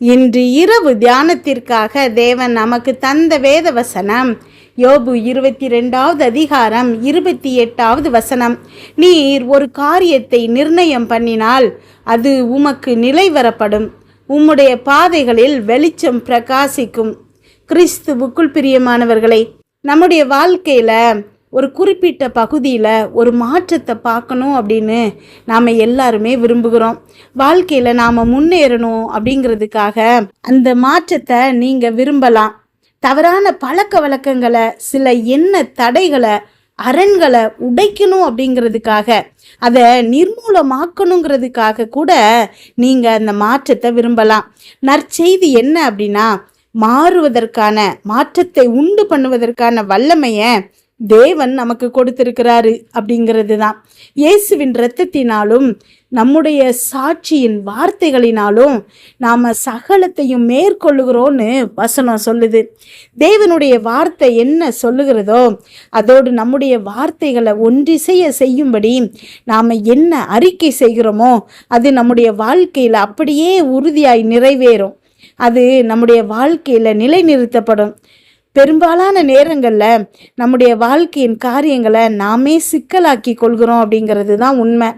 இன்று இரவு தியானத்திற்காக தேவன் நமக்கு தந்த வேத வசனம் யோபு இருபத்தி ரெண்டாவது அதிகாரம் இருபத்தி எட்டாவது வசனம். நீர் ஒரு காரியத்தை நிர்ணயம் பண்ணினால் அது உமக்கு நிலைவரப்படும் உம்முடைய பாதைகளில் வெளிச்சம் பிரகாசிக்கும். கிறிஸ்துவுக்குள் பிரியமானவர்களை நம்முடைய வாழ்க்கையில ஒரு குறிப்பிட்ட பகுதியில் ஒரு மாற்றத்தை பார்க்கணும் அப்படின்னு நாம் எல்லாருமே விரும்புகிறோம். வாழ்க்கையில் நாம் முன்னேறணும் அப்படிங்கிறதுக்காக அந்த மாற்றத்தை நீங்கள் விரும்பலாம். தவறான பழக்க வழக்கங்களை சில எண்ண தடைகளை அரண்களை உடைக்கணும் அப்படிங்கிறதுக்காக அதை நிர்மூலமாக்கணுங்கிறதுக்காக கூட நீங்கள் அந்த மாற்றத்தை விரும்பலாம். நற்செய்தி என்ன அப்படின்னா மாறுவதற்கான மாற்றத்தை உண்டு பண்ணுவதற்கான வல்லமையை தேவன் நமக்கு கொடுத்திருக்கிறாரு அப்படிங்கிறது தான் இயேசுவின் இரத்தத்தினாலும் நம்முடைய சாட்சியின் வார்த்தைகளினாலும் நாம் சகலத்தையும் மேற்கொள்ளுகிறோன்னு வசனம் சொல்லுது. தேவனுடைய வார்த்தை என்ன சொல்லுகிறதோ அதோடு நம்முடைய வார்த்தைகளை ஒன்றிசைய செய்யும்படி நாம் என்ன அறிக்கை செய்கிறோமோ அது நம்முடைய வாழ்க்கையில் அப்படியே உறுதியாய் நிறைவேறும். அது நம்முடைய வாழ்க்கையில் நிலைநிறுத்தப்படும். பெரும்பாலான நேரங்களில் நம்முடைய வாழ்க்கையின் காரியங்களை நாமே சிக்கலாக்கி கொள்கிறோம் அப்படிங்கிறது தான் உண்மை.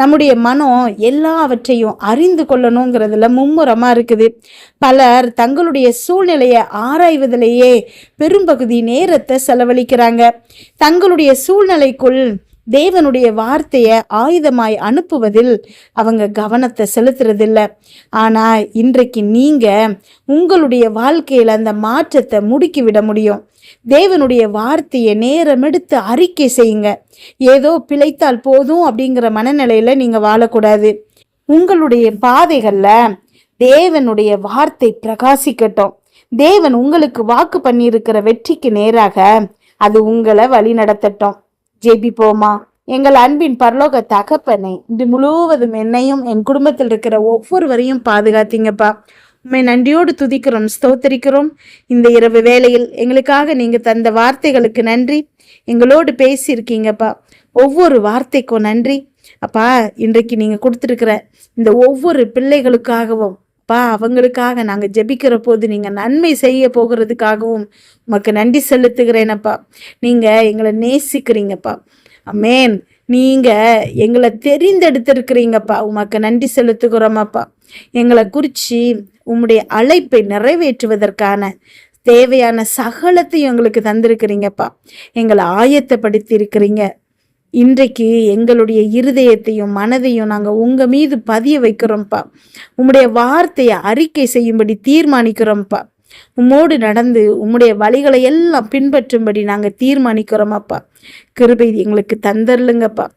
நம்முடைய மனம் எல்லாவற்றையும் அறிந்து கொள்ளணுங்கிறதுல மும்முரமாக இருக்குது. பலர் தங்களுடைய சூழ்நிலையை ஆராய்வதிலேயே பெரும்பகுதி நேரத்தை செலவழிக்கிறாங்க. தங்களுடைய சூழ்நிலைக்குள் தேவனுடைய வார்த்தையை ஆயுதமாய் அனுப்புவதில் அவங்க கவனத்தை செலுத்துறதில்ல. ஆனால் இன்றைக்கு நீங்கள் உங்களுடைய வாழ்க்கையில் அந்த மாற்றத்தை முடுக்கி விட முடியும். தேவனுடைய வார்த்தையை நேரமெடுத்து அறிக்கை செய்யுங்க. ஏதோ பிழைத்தால் போதும் அப்படிங்கிற மனநிலையில் நீங்கள் வாழக்கூடாது. உங்களுடைய பாதைகளில் தேவனுடைய வார்த்தை பிரகாசிக்கட்டும். தேவன் உங்களுக்கு வாக்கு பண்ணியிருக்கிற வெற்றிக்கு நேராக அது உங்களை வழி நடத்தட்டும் ஜெபிப்போமா? எங்கள் அன்பின் பரலோக தகப்பனை இது முழுவதும் என்னையும் என் குடும்பத்தில் இருக்கிற ஒவ்வொருவரையும் பாதுகாத்தீங்கப்பா. உண்மை நன்றியோடு துதிக்கிறோம் ஸ்தோத்தரிக்கிறோம். இந்த இரவு வேளையில் எங்களுக்காக நீங்கள் தந்த வார்த்தைகளுக்கு நன்றி. எங்களோடு பேசியிருக்கீங்கப்பா. ஒவ்வொரு வார்த்தைக்கும் நன்றி. அப்பா இன்றைக்கு நீங்கள் கொடுத்துருக்கிற இந்த ஒவ்வொரு பிள்ளைகளுக்காகவும் அப்பா அவங்களுக்காக நாங்கள் ஜெபிக்கிற போது நீங்கள் நன்மை செய்ய போகிறதுக்காகவும் உமக்கு நன்றி செலுத்துகிறேனப்பா. நீங்கள் எங்களை நேசிக்கிறீங்கப்பா. அமேன் நீங்கள் எங்களை தெரிந்தெடுத்திருக்கிறீங்கப்பா. உமக்கு நன்றி செலுத்துகிறோமப்பா எங்களை குறித்து உம்முடைய அழைப்பை நிறைவேற்றுவதற்கான தேவையான சகலத்தையும் எங்களுக்கு தந்திருக்கிறீங்கப்பா. எங்களை ஆயத்தப்படுத்தி இருக்கிறீங்க இன்றைக்கு எங்களுடைய இருதயத்தையும் மனதையும் நாங்கள் உங்கள் மீது பதிய வைக்கிறோம்ப்பா. உம்முடைய வார்த்தையை அறிக்கை செய்யும்படி தீர்மானிக்கிறோம்ப்பா. உம்மோடு நடந்து உம்முடைய வழிகளை எல்லாம் பின்பற்றும்படி நாங்கள் தீர்மானிக்கிறோமப்பா கிருபை எங்களுக்கு தந்தர்லுங்கப்பா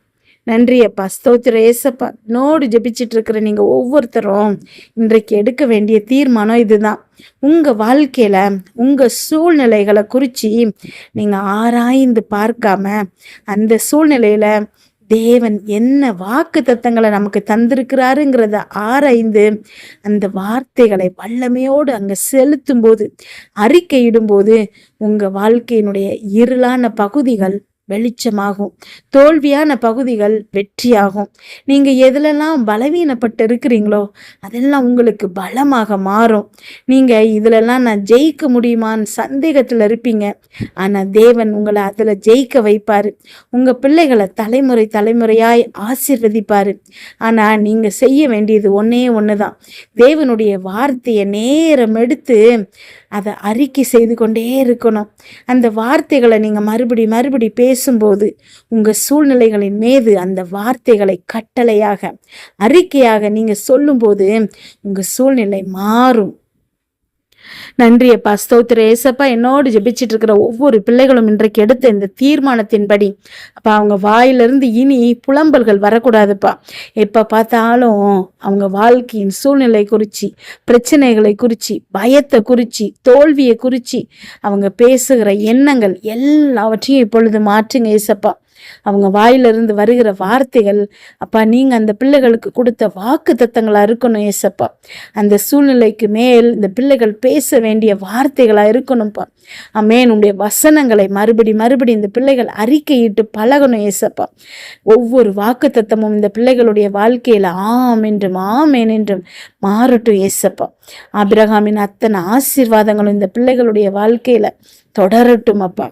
நன்றி அப்பா. ஸ்தோத்திர ஏசப்பா நோடு ஜெபிச்சுட்டு இருக்கிற நீங்கள் ஒவ்வொருத்தரும் இன்றைக்கு எடுக்க வேண்டிய தீர்மானம் இதுதான். உங்கள் வாழ்க்கையில் உங்கள் சூழ்நிலைகளை குறித்து நீங்கள் ஆராய்ந்து பார்க்காம அந்த சூழ்நிலையில் தேவன் என்ன வாக்கு தத்தங்களை நமக்கு தந்திருக்கிறாருங்கிறத ஆராய்ந்து அந்த வார்த்தைகளை வல்லமையோடு அங்கே செலுத்தும் போது அறிக்கையிடும்போது உங்கள் வாழ்க்கையினுடைய இருளான பகுதிகள் வெளிச்சமாகும். தோல்வியான பகுதிகள் வெற்றியாகும். நீங்கள் எதுலெல்லாம் பலவீனப்பட்டு இருக்கிறீங்களோ அதெல்லாம் உங்களுக்கு பலமாக மாறும். நீங்கள் இதுலெல்லாம் நான் ஜெயிக்க முடியுமான்னு சந்தேகத்தில் இருப்பீங்க. ஆனால் தேவன் உங்களை அதில் ஜெயிக்க வைப்பார். உங்கள் பிள்ளைகளை தலைமுறை தலைமுறையாய் ஆசிர்வதிப்பார். ஆனால் நீங்கள் செய்ய வேண்டியது ஒன்றே ஒன்று தான் தேவனுடைய வார்த்தையை நேரம் எடுத்து அதை அறிக்கை செய்து கொண்டே இருக்கணும். அந்த வார்த்தைகளை நீங்கள் மறுபடி மறுபடி பேசும்போது உங்கள் சூழ்நிலைகளின் மீது அந்த வார்த்தைகளை கட்டளையாக அறிக்கையாக நீங்கள் சொல்லும்போது உங்கள் சூழ்நிலை மாறும். நன்றி அப்பா ஸ்தோத்திர. ஏசப்பா என்னோடு ஜெபிச்சிட்டு இருக்கிற ஒவ்வொரு பிள்ளைகளும் இன்றைக்கு எடுத்த இந்த தீர்மானத்தின்படி அப்பா அவங்க வாயிலிருந்து இனி புலம்பல்கள் வரக்கூடாதுப்பா. எப்ப பார்த்தாலும் அவங்க வாழ்க்கையின் சூழ்நிலை குறித்து பிரச்சனைகளை குறித்து பயத்தை குறித்து தோல்வியை குறித்து அவங்க பேசுகிற எண்ணங்கள் எல்லாவற்றையும் இப்பொழுது மாற்றுங்க ஏசப்பா. அவங்க வாயிலிருந்து வருகிற வார்த்தைகள் அப்பா நீங்கள் அந்த பிள்ளைகளுக்கு கொடுத்த வாக்கு தத்தங்களாக இருக்கணும் ஏசப்பா. அந்த சூழ்நிலைக்கு மேல் இந்த பிள்ளைகள் பேச வேண்டிய வார்த்தைகளா இருக்கணும்ப்பா. அமேன் உடைய வசனங்களை மறுபடி மறுபடி இந்த பிள்ளைகள் அறிக்கையிட்டு பழகணும் ஏசப்பா. ஒவ்வொரு வாக்கு தத்தமும் இந்த பிள்ளைகளுடைய வாழ்க்கையில ஆம் என்றும் ஆமேன் என்றும் மாறட்டும் ஏசப்பா. ஆபிரகாமின் அத்தனை ஆசீர்வாதங்களும் இந்த பிள்ளைகளுடைய வாழ்க்கையில தொடரட்டும் அப்பா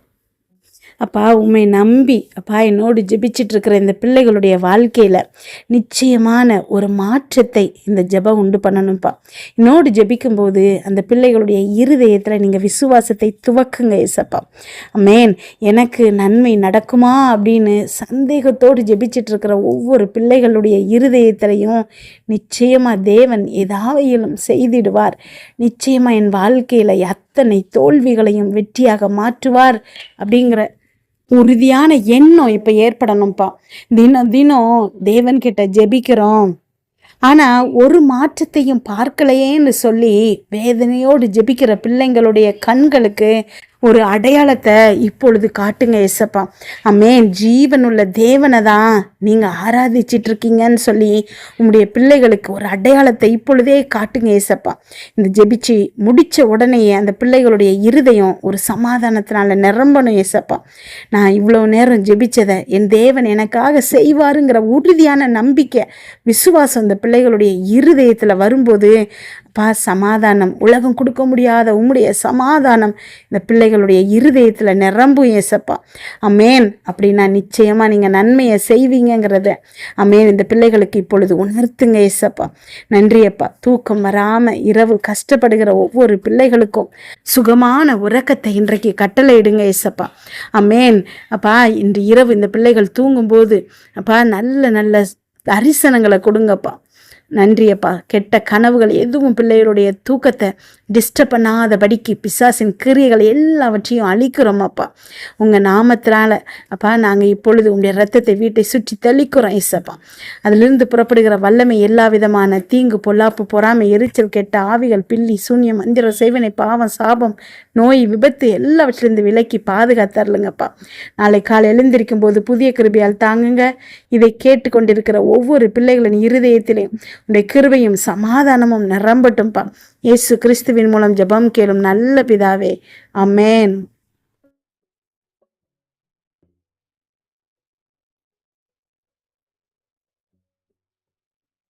அப்பா உண்மை நம்பி அப்பா என்னோடு ஜெபிச்சுட்டு இருக்கிற இந்த பிள்ளைகளுடைய வாழ்க்கையில் நிச்சயமான ஒரு மாற்றத்தை இந்த ஜெபம் உண்டு பண்ணணும்ப்பா. என்னோடு ஜெபிக்கும்போது அந்த பிள்ளைகளுடைய இருதயத்தில் நீங்கள் விசுவாசத்தை துவக்குங்க ஏசப்பா. மேன் எனக்கு நன்மை நடக்குமா அப்படின்னு சந்தேகத்தோடு ஜெபிச்சுட்டு இருக்கிற ஒவ்வொரு பிள்ளைகளுடைய இருதயத்திலையும் நிச்சயமாக தேவன் ஏதாவையிலும் செய்திடுவார். நிச்சயமாக என் வாழ்க்கையில அத்தனை தோல்விகளையும் வெற்றியாக மாற்றுவார் அப்படிங்கிற உறுதியான எண்ணம் இப்போ ஏற்படணும்ப்பா தினம் தினம் தேவன்கிட்ட ஜெபிக்கிறோம். ஆனால் ஒரு மாற்றத்தையும் பார்க்கலையேன்னு சொல்லி வேதனையோடு ஜெபிக்கிற பிள்ளைங்களுடைய கண்களுக்கு ஒரு அடையாளத்தை இப்பொழுது காட்டுங்க எசப்பா அம்மே ஜீவனுள்ள தேவனை தான் நீங்கள் ஆராதிச்சிட்டு இருக்கீங்கன்னு சொல்லி உங்களுடைய பிள்ளைகளுக்கு ஒரு அடையாளத்தை இப்பொழுதே காட்டுங்க ஏசப்பா இந்த ஜெபிச்சு முடிச்ச உடனேயே அந்த பிள்ளைகளுடைய இருதயம் ஒரு சமாதானத்தினால நிரம்பணும் ஏசப்பா நான் இவ்வளோ நேரம் ஜெபிச்சதை என் தேவன் எனக்காக செய்வாருங்கிற உறுதியான நம்பிக்கை விசுவாசம் இந்த பிள்ளைகளுடைய இருதயத்தில் வரும்போது அப்பா சமாதானம். உலகம் கொடுக்க முடியாத உம்முடைய சமாதானம். இந்த பிள்ளைகளுடைய இருதயத்தில் நிரம்பும் ஏசப்பா அமேன். அப்படின்னா நிச்சயமாக நீங்கள் நன்மையை செய்வீங்கங்கிறத. அமேன். இந்த பிள்ளைகளுக்கு இப்பொழுது உணர்த்துங்க ஏசப்பா நன்றியப்பா தூக்கம் வராமல் இரவு கஷ்டப்படுகிற ஒவ்வொரு பிள்ளைகளுக்கும் சுகமான உறக்கத்தை இன்றைக்கு கட்டளையிடுங்க ஏசப்பா அமேன். அப்பா இன்று இரவு இந்த பிள்ளைகள் தூங்கும்போது அப்பா நல்ல நல்ல தரிசனங்களை கொடுங்கப்பா. நன்றியப்பா. கெட்ட கனவுகள் எதுவும் பிள்ளைகளுடைய தூக்கத்தை டிஸ்டர்ப் பண்ணாதபடிக்கு பிசாசின் கிரியைகள் எல்லாவற்றையும் அழிக்கிறோம் அப்பா உங்கள் நாமத்தினால அப்பா நாங்கள் இப்பொழுது உங்களுடைய ரத்தத்தை வீட்டை சுற்றி தெளிக்கிறோம் இசப்பா அதிலிருந்து புறப்படுகிற வல்லமை எல்லா விதமான தீங்கு பொல்லாப்பு பொறாமை எரிச்சல் கெட்ட ஆவிகள் பில்லி சூன்யம் மந்திர சேவனை பாவம் சாபம் நோய் விபத்து எல்லாவற்றிலிருந்து விலக்கி பாதுகாத்தரலுங்கப்பா நாளை காலை எழுந்திருக்கும் போது புதிய கிருபியால் தாங்குங்க. இதை கேட்டுக்கொண்டிருக்கிற ஒவ்வொரு பிள்ளைகளின் இருதயத்திலையும் உடைய கிருபையும் சமாதானமும் நிரம்பட்டும்பா. இயேசு கிறிஸ்துவின் மூலம் ஜெபம் கேளும் நல்ல பிதாவே. அமேன்